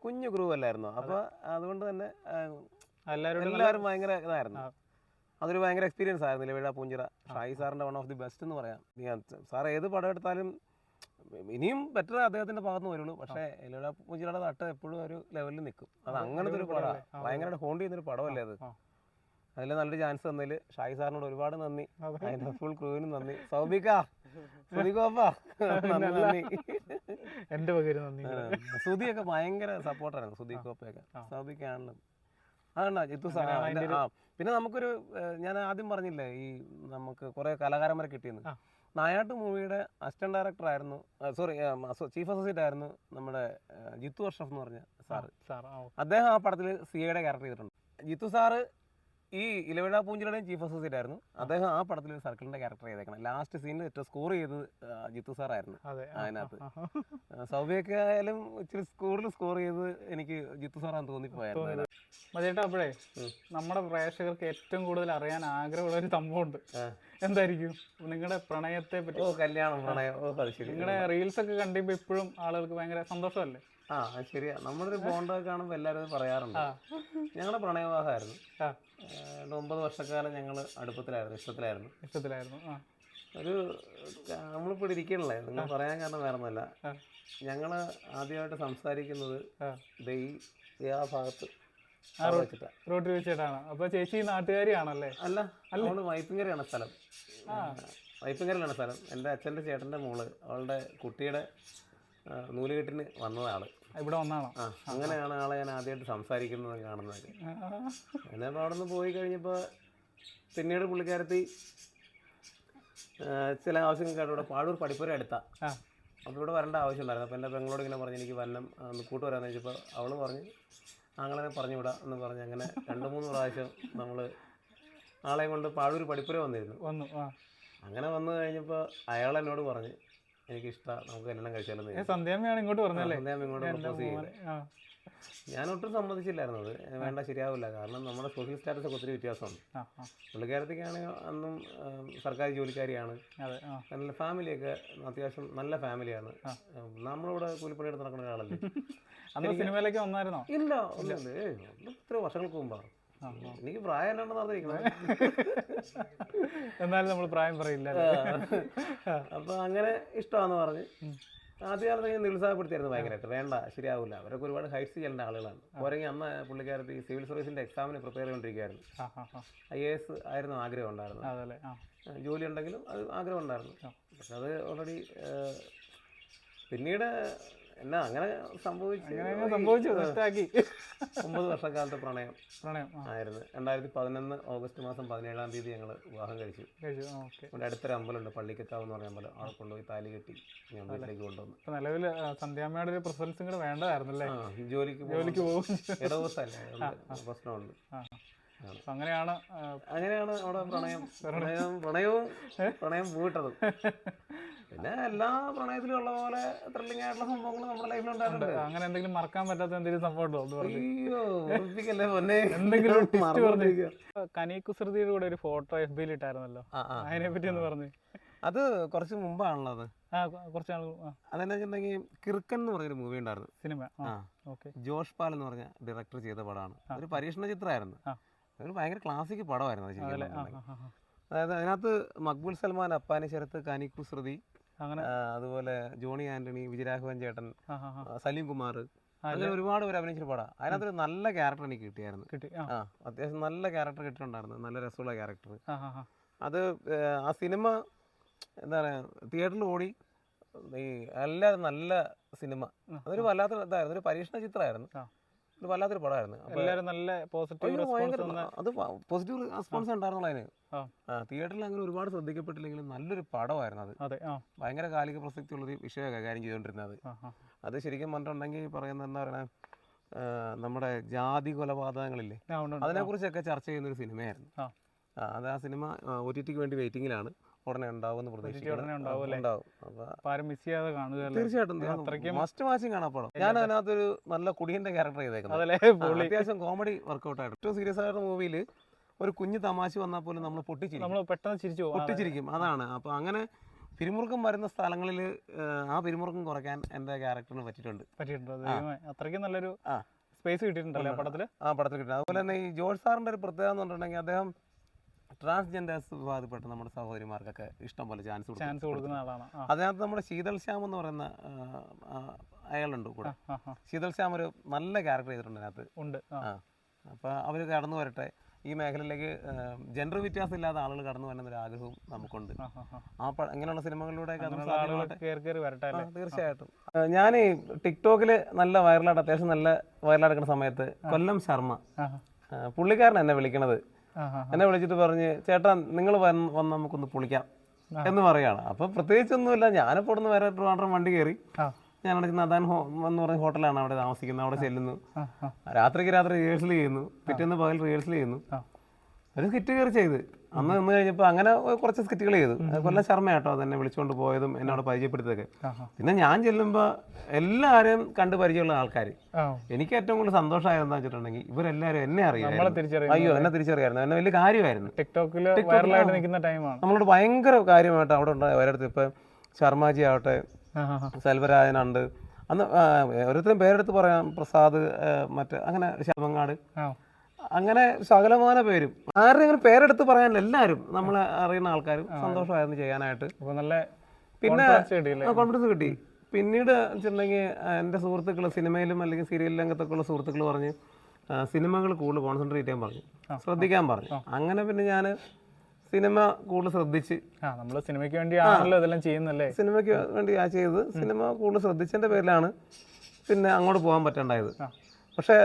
കുഞ്ഞു ക്രൂ അല്ലായിരുന്നു? അപ്പൊ അതുകൊണ്ട് തന്നെ എല്ലാവരും ഭയങ്കര ഇതായിരുന്നു. അതൊരു ഭയങ്കര എക്സ്പീരിയൻസ് ആയിരുന്നു ഇലവിഴ പൂഞ്ചിറ. ഷായി സാറിന്റെ വൺ ഓഫ് ദി ബെസ്റ്റ് എന്ന് പറയാം. സാർ ഏത് പടം എടുത്താലും ഇനിയും ബെറ്റർ അദ്ദേഹത്തിന്റെ ഭാഗത്ത് നിന്ന് വരുള്ളൂ. പക്ഷേ ഇലവിഴ പൂഞ്ചിറയുടെ തട്ട് എപ്പോഴും ഒരു ലെവലിൽ നിൽക്കും. അത് അങ്ങനത്തെ ഒരു പടമാണ് ആ, ഭയങ്കര ഹോണ്ട് ചെയ്യുന്നൊരു പടമല്ലേ അത്. അതിൽ നല്ലൊരു ചാൻസ് തന്നതിൽ ഷായി സാറിനോട് ഒരുപാട് നന്ദി. അതെ. അതിന്റെ ഫുൾ ക്രൂവിനും നന്ദി. സൗബിക ആ, സുധിയൊക്കെ ഭയങ്കര സപ്പോർട്ടായിരുന്നു സുധി കോപ്പയൊക്കെ. സൗബിക്കാണല്ലോ. അതാണ് ജിത്തു സാർ പിന്നെ നമുക്കൊരു ഞാൻ ആദ്യം പറഞ്ഞില്ലേ ഈ നമുക്ക് കുറെ കലാകാരന്മാരെ കിട്ടിയെന്ന്. നായാട്ട് മൂവിയുടെ അസിസ്റ്റന്റ് ഡയറക്ടർ ആയിരുന്നു സോറി ചീഫ് അസോസിയേറ്റ് ആയിരുന്നു നമ്മുടെ ജിത്തു അഷ്റഫ് എന്ന് പറഞ്ഞ സാറ്. സാർ അദ്ദേഹം ആ പടത്തിൽ സിയയുടെ ക്യാരക്ടർ ചെയ്തിട്ടുണ്ട്. ജിത്തു സാറ് ഈ ഇലവിഴ പൂഞ്ചിലയുടെയും ചീഫ് അസോസിയേറ്റ് ആയിരുന്നു. അദ്ദേഹം ആ പടത്തിൽ ഒരു സർക്കിളിന്റെ ക്യാരക്ടർ ചെയ്തേക്കണം. ലാസ്റ്റ് സീനിൽ ഏറ്റവും സ്കോർ ചെയ്തത് ആ, ജിത്തു സാറായിരുന്നു അതെ അതിനകത്ത്. സൗബിയൊക്കെ ആയാലും ഇച്ചിരി സ്കോറിൽ സ്കോർ ചെയ്ത് എനിക്ക് ജിത്തു സാറാന്ന് തോന്നിപ്പോയായിരുന്നു. മതിയേട്ടാ അപ്പോഴേ നമ്മുടെ പ്രേക്ഷകർക്ക് ഏറ്റവും കൂടുതൽ അറിയാൻ ആഗ്രഹമുള്ള ഒരു സംഭവമുണ്ട് എന്തായിരിക്കും? നിങ്ങളുടെ പ്രണയത്തെ പറ്റി. ഓ കല്യാണം പ്രണയം. ഓ നിങ്ങളുടെ റീൽസ് ഒക്കെ കണ്ടിപ്പോ ഇപ്പോഴും ആളുകൾക്ക് ഭയങ്കര സന്തോഷമല്ലേ? ആ ശരിയാ. നമ്മളൊരു ബോണ്ടൊക്കെ കാണുമ്പോൾ എല്ലാവരും പറയാറുണ്ട്. ഞങ്ങളുടെ പ്രണയവിവാഹമായിരുന്നു. ഒമ്പത് വർഷക്കാലം ഞങ്ങൾ അടുപ്പത്തിലായിരുന്നു ഇഷ്ടത്തിലായിരുന്നു. ഇഷ്ടത്തിലായിരുന്നു. ഒരു നമ്മളിപ്പോൾ ഇരിക്കണല്ലേ? നിങ്ങൾ പറയാൻ കാരണം വേറെ ഒന്നുമല്ല ആ. ഞങ്ങൾ ആദ്യമായിട്ട് സംസാരിക്കുന്നത് ഈ ആ ഭാഗത്ത് റോട്ടിൽ വെച്ചിട്ടാണ്. അപ്പൊ ചേച്ചി നാട്ടുകാരിയാണല്ലേ? അല്ല അവൾ വൈപ്പിങ്കരയാണ് സ്ഥലം. വൈപ്പിങ്കരയിലാണ് സ്ഥലം. എന്റെ അച്ഛന്റെ ചേട്ടന്റെ മോൾ. അവളുടെ കുട്ടിയുടെ നൂലുകെട്ടിന് വന്നതാണ്. ഇവിടെ വന്നാണോ? ആ അങ്ങനെയാണ് ആളെ ഞാൻ ആദ്യമായിട്ട് സംസാരിക്കുന്നത് കാണുന്നത്. അപ്പോൾ അവിടെ നിന്ന് പോയി കഴിഞ്ഞപ്പോൾ പിന്നീട് പുള്ളിക്കാരത്തി ചില ആവശ്യങ്ങൾക്കായിട്ട് ഇവിടെ പാഴൂർ പഠിപ്പുര അടുത്താ. ആ. അപ്പോൾ ഇവിടെ വരേണ്ട ആവശ്യമുണ്ടായിരുന്നു. അപ്പോൾ എന്റെ പെങ്ങളോട് ഇങ്ങനെ പറഞ്ഞ് എനിക്ക് വന്നം ആ, ഒന്ന് കൂട്ട് വരാമെന്ന് ചോദിച്ചപ്പോൾ അവൾ പറഞ്ഞ് അങ്ങനെ പറഞ്ഞു വിടാം എന്ന് പറഞ്ഞ് അങ്ങനെ രണ്ട് മൂന്ന് പ്രാവശ്യം നമ്മൾ ആളെ കൊണ്ട് പാഴൂർ പഠിപ്പുര വന്നിരുന്നു. വന്നു അങ്ങനെ വന്നു കഴിഞ്ഞപ്പോൾ അയാൾ എന്നോട് പറഞ്ഞ് എനിക്ക് ഇഷ്ടമാണ് നമുക്ക് കല്യാണം കഴിച്ചാലെന്ന് സന്ധ്യാമ്മയാണ് ഇങ്ങോട്ട് പറഞ്ഞല്ലേ ഇങ്ങോട്ട് പ്രപ്പോസ് ഞാൻ ഒട്ടും സമ്മതിച്ചില്ലായിരുന്നു അത്. വേണ്ട ശരിയാവില്ല. കാരണം നമ്മുടെ സോഷ്യൽ സ്റ്റാറ്റസ് ഒക്കെ ഒത്തിരി വ്യത്യാസമുണ്ട് പുള്ളിക്കാരത്തേക്കാണെങ്കിൽ അന്നും സർക്കാർ ജോലിക്കാരിയാണ്. നല്ല ഫാമിലിയൊക്കെ അത്യാവശ്യം നല്ല ഫാമിലിയാണ്. നമ്മളിവിടെ കൂലിപ്പണിയെടുത്ത് നടക്കുന്ന ഒരാളല്ലേ? സിനിമയിലേക്ക് വന്നായിരുന്നോ? ഇല്ല ഇല്ല ഇത്ര വർഷങ്ങൾക്ക് മുമ്പാണ്. എനിക്ക് പ്രായമല്ലാണ്ട് നടന്നിരിക്കുന്നത് എന്നാലും നമ്മൾ പ്രായം പറയില്ല? അപ്പൊ അങ്ങനെ ഇഷ്ടമാന്ന് പറഞ്ഞ് ആദ്യ ആദ്യകാലത്ത് ഞാൻ നിരുത്സാഹപ്പെടുത്തിയായിരുന്നു ഭയങ്കരമായിട്ട് വേണ്ട ശരിയാവില്ല അവരൊക്കെ ഒരുപാട് ഹൈറ്റ്സ് ചെയ്യേണ്ട ആളുകളാണ്. പോരെങ്കിൽ അന്ന് പുള്ളിക്കാരത്ത് സിവിൽ സർവീസിന്റെ എക്സാമിന് പ്രിപ്പയർ ചെയ്തുകൊണ്ടിരിക്കുകയായിരുന്നു ഐ എ എസ് ആയിരുന്നു ആഗ്രഹം ഉണ്ടായിരുന്നു ജോലി ഉണ്ടെങ്കിലും അത് ആഗ്രഹം ഉണ്ടായിരുന്നു. പക്ഷെ അത് ഓൾറെഡി പിന്നീട് എന്നാ അങ്ങനെ സംഭവിച്ചു. അങ്ങനെ സംഭവിച്ചു ഒമ്പത് വർഷക്കാലത്തെ പ്രണയം. പ്രണയം ആയിരുന്നു. രണ്ടായിരത്തി പതിനൊന്ന് ഓഗസ്റ്റ് മാസം പതിനേഴാം തീയതി ഞങ്ങൾ വിവാഹം കഴിച്ചു. കഴിച്ചു ഓക്കെ. ഇവിടെ അടുത്തൊരു അമ്പലമുണ്ട് പള്ളിക്കത്താവ് എന്ന് പറഞ്ഞ അമ്പലം. അവിടെ കൊണ്ടുപോയി താലി കെട്ടി ഞാൻ വീട്ടിലേക്ക് കൊണ്ടുവന്നു. ഇപ്പൊ നിലവിൽ സന്ധ്യാമ്മയുടെ ഒരു പ്രസൻസും കൂടെ വേണ്ടതായിരുന്നല്ലേ? ജോലിക്ക് ജോലിക്ക് പോകും ഇടവസല്ലേ? പ്രശ്നമുണ്ട്. അങ്ങനെയാണ് അങ്ങനെയാണ് അവിടെ പ്രണയം. പ്രണയം പ്രണയവും പ്രണയം പോയിട്ടതും പിന്നെ എല്ലാ പ്രണയത്തിലും ഉള്ള പോലെ ത്രില്ലിംഗ് ആയിട്ടുള്ള സംഭവങ്ങൾ നമ്മുടെ ലൈഫിൽ ഉണ്ടായിട്ടുണ്ട്. അങ്ങനെ എന്തെങ്കിലും മറക്കാൻ പറ്റാത്ത എന്തെങ്കിലും സംഭവം ഉണ്ടോ അയ്യോ പൊന്നെ? എന്തെങ്കിലും. കനീകുസൃതിയുടെ കൂടെ ഒരു ഫോട്ടോ എഫ് ബിയിൽ ഇട്ടായിരുന്നല്ലോ. അതിനെ പറ്റി ഒന്ന് പറഞ്ഞു. അത് കുറച്ച് മുമ്പാണല്ലോ അത്? ആ കുറച്ച് നാൾ അതെന്നാ കിർക്കൻ കിറുക്കൻ എന്ന് പറഞ്ഞൊരു മൂവി ഉണ്ടായിരുന്നു. സിനിമ ജോഷ് പാൽ എന്ന് പറഞ്ഞ ഡയറക്ടർ ചെയ്ത പടമാണ്. ഒരു പരീക്ഷണ ചിത്രമായിരുന്നു. ഒരു ഭയങ്കര ക്ലാസിക് പടമായിരുന്നു അത് ശരിക്കും അതായത് അതിനകത്ത് മക്ബുൽ സൽമാൻ അപ്പാനി ശരത്ത് കനി ശ്രുതി അങ്ങനെ? അതുപോലെ ജോണി ആന്റണി വിജയരാഘവൻ ചേട്ടൻ സലീം കുമാർ. അങ്ങനെ ഒരുപാട് പേര് അഭിനയിച്ചൊരു പടം. അതിനകത്തൊരു നല്ല ക്യാരക്ടർ എനിക്ക് കിട്ടിയായിരുന്നു. കിട്ടി ആ. അത്യാവശ്യം നല്ല ക്യാരക്ടർ കിട്ടിയിട്ടുണ്ടായിരുന്നു. നല്ല രസമുള്ള ക്യാരക്ടർ അത് ആ സിനിമ എന്താ പറയുക തിയേറ്ററിൽ ഓടി ഈ എല്ലാവരും നല്ല സിനിമ. അതൊരു വല്ലാത്ത ഇതായിരുന്നു. ഒരു പരീക്ഷണ ചിത്രമായിരുന്നു. ഒരു വല്ലാത്തൊരു പടമായിരുന്നു. എല്ലാവരും നല്ല പോസിറ്റീവ് അത് പോസിറ്റീവ് റെസ്പോൺസ് ഉണ്ടായിരുന്നുള്ള അതിന്. തിയേറ്ററിൽ അങ്ങനെ ഒരുപാട് ശ്രദ്ധിക്കപ്പെട്ടില്ലെങ്കിലും നല്ലൊരു പടമായിരുന്നു അത്. ഭയങ്കര കാലിക പ്രസക്തിയുള്ളൊരു വിഷയം കൈകാര്യം ചെയ്തുകൊണ്ടിരുന്നത് ആ ആ അത് ശരിക്കും പറഞ്ഞിട്ടുണ്ടെങ്കിൽ പറയുന്നത് എന്താ പറയുക നമ്മുടെ ജാതി കൊലപാതകങ്ങളില്ലേ. അതിനെക്കുറിച്ചൊക്കെ ചർച്ച ചെയ്യുന്ന ഒരു സിനിമയായിരുന്നു. അത് ആ സിനിമ ഒ ടി ടിക്ക് വേണ്ടി വെയിറ്റിംഗിലാണ് ഉടനെ ഉണ്ടാവും അപ്പൊ തീർച്ചയായിട്ടും. മസ്റ്റ് വാച്ചിങ് ആണ് പടം. ഞാൻ അതിനകത്തൊരു നല്ല കുടിയന്റെ ക്യാരക്ടർ ചെയ്തേക്കുന്നത്. അത്യാവശ്യം കോമഡി വർക്ക്ഔട്ട് ആയിട്ട് ഏറ്റവും സീരിയസ് ആയിട്ടുള്ള മൂവിയിൽ ഒരു കുഞ്ഞു തമാശ വന്നാൽ പോലും നമ്മൾ പൊട്ടിച്ചിരിക്കും. നമ്മൾ പെട്ടെന്ന് ചിരിച്ചു പൊട്ടിച്ചിരിക്കും. അതാണ്. അപ്പോൾ അങ്ങനെ പിരിമുറുക്കം വരുന്ന സ്ഥലങ്ങളിൽ ആ പിരിമുറുക്കം കുറയ്ക്കാൻ എന്റെ ക്യാരക്ടറിന് പറ്റിയിട്ടുണ്ട്. പറ്റിയിട്ടുണ്ട്. അത്രയ്ക്കും നല്ലൊരു. സ്പേസ് കിട്ടിയിട്ടുണ്ടല്ലോ ആ പടത്തിൽ? ആ പടത്തിൽ കിട്ടും അതുപോലെ തന്നെ ഈ ജോർജ് സാറിന്റെ ഒരു പ്രത്യേകത എന്ന് പറഞ്ഞിട്ടുണ്ടെങ്കിൽ അദ്ദേഹം ട്രാൻസ്ജെൻഡേഴ്സ് വിഭാഗത്തിൽപ്പെട്ട നമ്മുടെ സഹോദരിമാർക്കൊക്കെ ഇഷ്ടം പോലെ ചാൻസ് ചാൻസ് കൊടുക്കുന്ന ആളാണ്. അതിനകത്ത് നമ്മുടെ ശീതൽ ശ്യാം എന്ന് പറയുന്ന അയാളുണ്ട് കൂടെ. ശീതൽ ശ്യാം ഒരു നല്ല ക്യാരക്ടർ ചെയ്തിട്ടുണ്ട് അതിനകത്ത്. ഉണ്ട് ആ. അപ്പൊ അപ്പോൾ അവർ കടന്നു വരട്ടെ. ഈ മേഖലയിലേക്ക് ജെൻഡർ വ്യത്യാസം ഇല്ലാത്ത ആളുകൾ കടന്നു വരണം ഒരു ആഗ്രഹവും നമുക്കുണ്ട്. ആ, അങ്ങനെയുള്ള സിനിമകളിലൂടെ തീർച്ചയായിട്ടും. ഞാൻ ഈ ടിക്ടോക്കിൽ നല്ല വൈറലായിട്ട് അത്യാവശ്യം നല്ല വൈറലായിട്ട് സമയത്ത് കൊല്ലം ശർമ്മ പുള്ളിക്കാരൻ എന്നെ വിളിക്കണത്. എന്നെ വിളിച്ചിട്ട് പറഞ്ഞ് ചേട്ടാ നിങ്ങൾ വന്ന് നമുക്കൊന്ന് പൊളിക്കാം. എന്ന് പറയാണ്. അപ്പം പ്രത്യേകിച്ചൊന്നുമില്ല. ഞാനിപ്പോ ഇവിടുന്ന് വേറെ ട്രിവാൻഡ്രം വണ്ടി കയറി. ഞാൻ അവിടെ നദാൻ അതാൻ ഹോ എന്ന് പറഞ്ഞ ഹോട്ടലാണ് അവിടെ താമസിക്കുന്നത്. അവിടെ ചെല്ലുന്നു. രാത്രിക്ക് രാത്രി റിഹേഴ്സൽ ചെയ്യുന്നു. പിറ്റേന്ന് പകൽ റിഹേഴ്സൽ ചെയ്യുന്നു. ഒരു സ്കിറ്റ് കയറി ചെയ്ത്. അന്ന് നിന്ന് കഴിഞ്ഞപ്പോൾ അങ്ങനെ കുറച്ച് സ്കിറ്റുകൾ ചെയ്തു. കൊല്ലം ശർമ്മ കേട്ടോ അതെന്നെ വിളിച്ചുകൊണ്ട് പോയതും എന്നോട് ആ പിന്നെ ഞാൻ ചെല്ലുമ്പോൾ എല്ലാവരെയും കണ്ട് പരിചയമുള്ള ആൾക്കാർ എനിക്ക് ഏറ്റവും കൂടുതൽ സന്തോഷമായത് എന്താ വെച്ചിട്ടുണ്ടെങ്കിൽ ഇവരെല്ലാവരും എന്നെ അറിയാം അയ്യോ എന്നെ തിരിച്ചറിയായിരുന്നു. എന്നെ വലിയ കാര്യമായിരുന്നു. ടിക്ടോക്കിൽ വൈറലായിട്ട് നിൽക്കുന്ന ടൈമാണ് നമ്മളോട് ഭയങ്കര കാര്യമായിട്ട് അവിടെ ഉണ്ടായ ഒരിടത്ത് ഇപ്പം ശർമാജി ആവട്ടെ. സെൽവരാജനുണ്ട്. അന്ന് ഓരോരുത്തരും പേരെടുത്ത് പറയാം. പ്രസാദ് മറ്റേ അങ്ങനെ ശർമ്മങ്ങാട്. ആ. അങ്ങനെ സകലമാന പേരും. ആരുടെ അങ്ങനെ പേരെടുത്ത് പറയാനില്ല. എല്ലാവരും നമ്മളെ അറിയുന്ന ആൾക്കാരും സന്തോഷമായിരുന്നു ചെയ്യാനായിട്ട്. നല്ല പിന്നെ കോൺഫിഡൻസ് കിട്ടി. പിന്നീട് വെച്ചിട്ടുണ്ടെങ്കിൽ എന്റെ സുഹൃത്തുക്കൾ സിനിമയിലും അല്ലെങ്കിൽ സീരിയൽ രംഗത്തൊക്കെ ഉള്ള സുഹൃത്തുക്കൾ പറഞ്ഞ് സിനിമകൾ കൂടുതൽ കോൺസെൻട്രേറ്റ് ചെയ്യാൻ പറഞ്ഞു. ശ്രദ്ധിക്കാൻ പറഞ്ഞു. അങ്ങനെ പിന്നെ ഞാൻ സിനിമ കൂടുതൽ ശ്രദ്ധിച്ച്. നമ്മൾ സിനിമയ്ക്ക് വേണ്ടിയാണല്ലോ ഇതെല്ലാം ചെയ്യുന്നല്ലേ? സിനിമയ്ക്ക് വേണ്ടി ആ ചെയ്തത് സിനിമ കൂടുതൽ ശ്രദ്ധിച്ചതിന്റെ പേരിലാണ് പിന്നെ അങ്ങോട്ട് പോകാൻ പറ്റണ്ടായത്. പക്ഷേ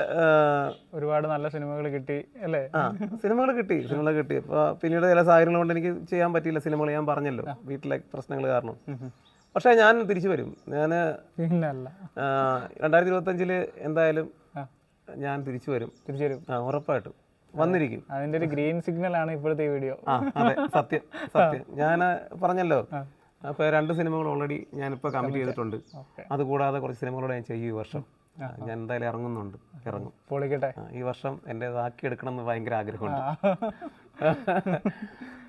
ഒരുപാട് നല്ല സിനിമകൾ കിട്ടി അല്ലേ? ആ സിനിമകൾ കിട്ടി സിനിമകൾ കിട്ടി. അപ്പോൾ പിന്നീട് ചില സാഹചര്യങ്ങൾ കൊണ്ട് എനിക്ക് ചെയ്യാൻ പറ്റിയില്ല സിനിമകൾ ഞാൻ പറഞ്ഞല്ലോ. വീട്ടിലെ പ്രശ്നങ്ങൾ കാരണം. പക്ഷേ ഞാൻ തിരിച്ചു വരും. ഞാൻ രണ്ടായിരത്തി ഇരുപത്തഞ്ചിൽ എന്തായാലും ഞാൻ തിരിച്ചു വരും. തിരിച്ചു വരും. ആ ഉറപ്പായിട്ടും. വന്നിരിക്കും. അതിന്റെ ഒരു ഗ്രീൻ സിഗ്നൽ ആണ് ഇപ്പോഴത്തെ ഈ വീഡിയോ. ആ അതെ സത്യം സത്യം. ഞാൻ പറഞ്ഞല്ലോ. അപ്പോൾ രണ്ട് സിനിമകൾ ഓൾറെഡി ഞാനിപ്പോൾ കമ്മിറ്റ് ചെയ്തിട്ടുണ്ട്. അതുകൂടാതെ കുറച്ച് സിനിമകളോട് ഞാൻ ചെയ്യും ഈ വർഷം. ഞാൻ എന്തായാലും ഇറങ്ങുന്നുണ്ട്. ഇറങ്ങും. പൊളിക്കട്ടെ. ഈ വർഷം എന്റെതാക്കി എടുക്കണം എന്ന് ഭയങ്കര ആഗ്രഹമുണ്ട്.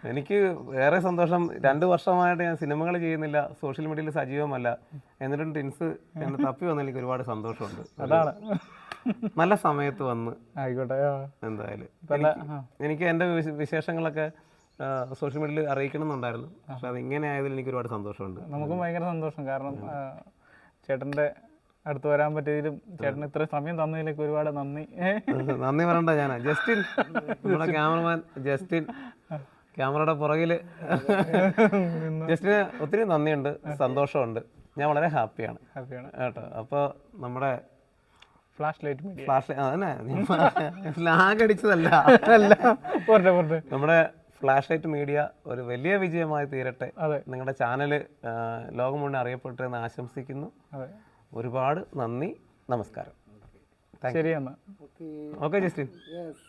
എനിക്ക് ഏറെ സന്തോഷം. രണ്ട് വർഷമായിട്ട് ഞാൻ സിനിമകൾ ചെയ്യുന്നില്ല. സോഷ്യൽ മീഡിയയിൽ സജീവമല്ല. എന്നിട്ടും ടിൻസ് എന്നെ തപ്പി വന്ന എനിക്ക് ഒരുപാട് സന്തോഷമുണ്ട്. അതാണ്. നല്ല സമയത്ത് വന്ന് ആയിക്കോട്ടെ. എന്തായാലും. എനിക്ക് എന്റെ വിശ- വിശേഷങ്ങളൊക്കെ സോഷ്യൽ മീഡിയയിൽ അറിയിക്കണം എന്നുണ്ടായിരുന്നു പക്ഷെ അത് ഇങ്ങനെ ആയതിൽ എനിക്ക് ഒരുപാട് സന്തോഷമുണ്ട്. നമുക്കും ഭയങ്കര സന്തോഷം. കാരണം ചേട്ടന്റെ അടുത്ത് വരാൻ പറ്റിയതിലും ചേട്ടന് ഇത്ര സമയം തന്നതിലേക്ക് ഒരുപാട് നന്ദി? നന്ദി പറയണ്ട ഞാൻ ജസ്റ്റിൻ നമ്മുടെ ക്യാമറമാൻ ജസ്റ്റിൻ ക്യാമറയുടെ പുറകിൽ ജസ്റ്റിന് ഒത്തിരി നന്ദിയുണ്ട് സന്തോഷമുണ്ട്. ഞാൻ വളരെ ഹാപ്പിയാണ്. ഹാപ്പിയാണ്. കേട്ടോ അപ്പോൾ നമ്മുടെ ഫ്ലാഷ് ലൈറ്റ് ഫ്ലാഷ് അതന്നെ. ലാഗ് അടിച്ചതല്ല. പോരട്ടെ നമ്മുടെ ഫ്ലാഷ് ലൈറ്റ് മീഡിയ ഒരു വലിയ വിജയമായി തീരട്ടെ. നിങ്ങളുടെ ചാനൽ ലോകം മുഴുവൻ അറിയപ്പെട്ടു എന്ന് ആശംസിക്കുന്നു ഒരുപാട് നന്ദി നമസ്കാരം. ശരി എന്നാ ഓക്കെ ജസ്റ്റിൻ യെസ്